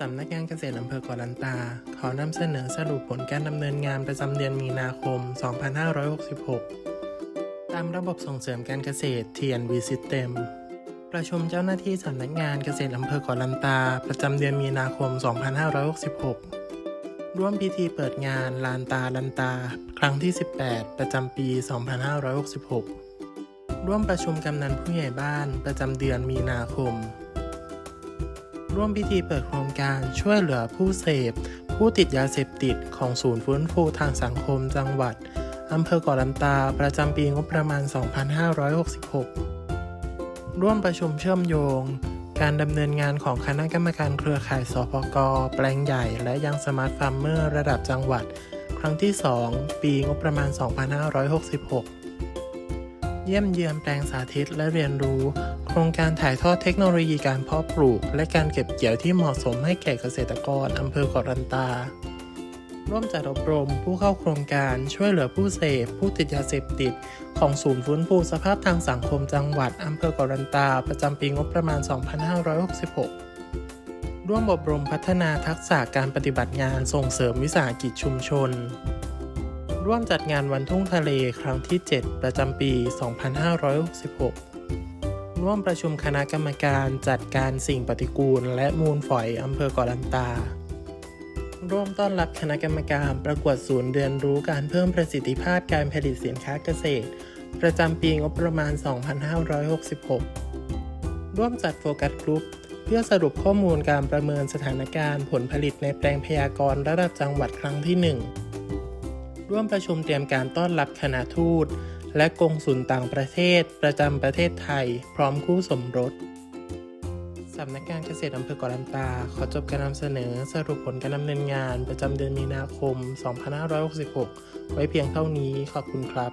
สำนักงานเกษตรอำเภอเกาะลันตา ขอนำเสนอสรุปผลการดำเนินงานประจำเดือนมีนาคม 2566 ตามระบบส่งเสริมการเกษตร TNV System ประชุมเจ้าหน้าที่สำนักงานเกษตรอำเภอเกาะลันตา ประจำเดือนมีนาคม 2566 ร่วมพิธีเปิดงานลานตาลันตา ครั้งที่ 18 ประจำปี 2566 ร่วมประชุมกำนันผู้ใหญ่บ้านประจำเดือนมีนาคม ร่วมพิธีเปิดโครงการช่วยเหลือผู้เสพ ผู้ติดยาเสพติดของศูนย์ฟื้นฟูทางสังคมจังหวัดอำเภอเกาะลันตาประจำปีงบประมาณ 2566 ร่วมประชุมเชื่อมโยง การดำเนินงานของคณะกรรมการเครือข่ายสพก แปลงใหญ่ และยังสมาร์ทฟาร์มเมอร์ระดับจังหวัด ครั้งที่ 2 ปีงบประมาณ 2566 เยี่ยมเยือนแปลงสาธิตและเรียนรู้ ครงการถ่ายทอดเทคโนโลยีการเพาะปลูก และการเก็บเกี่ยวที่เหมาะสมให้แก่เกษตรกรอำเภอเกาะลันตา ร่วมจัดอบรมผู้เข้าโครงการช่วยเหลือผู้เสพ ผู้ติดยาเสพติด ของศูนย์ฟื้นฟูสภาพทางสังคมจังหวัดอำเภอเกาะลันตา ประจำปีงบประมาณ 2566ร่วมอบรมพัฒนาทักษะการปฏิบัติงานส่งเสริมวิสาหกิจชุมชน ร่วมจัดงานวันทุ่งทะเลครั้งที่ 7 ประจำปี 2566 ร่วมประชุมคณะกรรมการจัดการสิ่งปฏิกูล และมูลฝอยอำเภอเกาะลันตา ร่วมต้อนรับคณะกรรมการประกวดศูนย์เรียนรู้การเพิ่มประสิทธิภาพการผลิตสินค้าเกษตร ประจำปีงบประมาณ 2566 ร่วมจัดโฟกัสกลุ่มเพื่อสรุปข้อมูลการประเมินสถานการณ์ผลผลิตในแปลงพยากรณ์ระดับจังหวัดครั้งที่ 1 ร่วมประชุมเตรียมการต้อนรับคณะทูต และกงสุลต่างประเทศประจำประเทศไทย พร้อมคู่สมรสสำนักงานเกษตรอำเภอเกาะลันตา ขอจบการนำเสนอสรุปผลการดำเนินงานประจำเดือนมีนาคม 2566 ไว้เพียงเท่านี้ขอบคุณครับ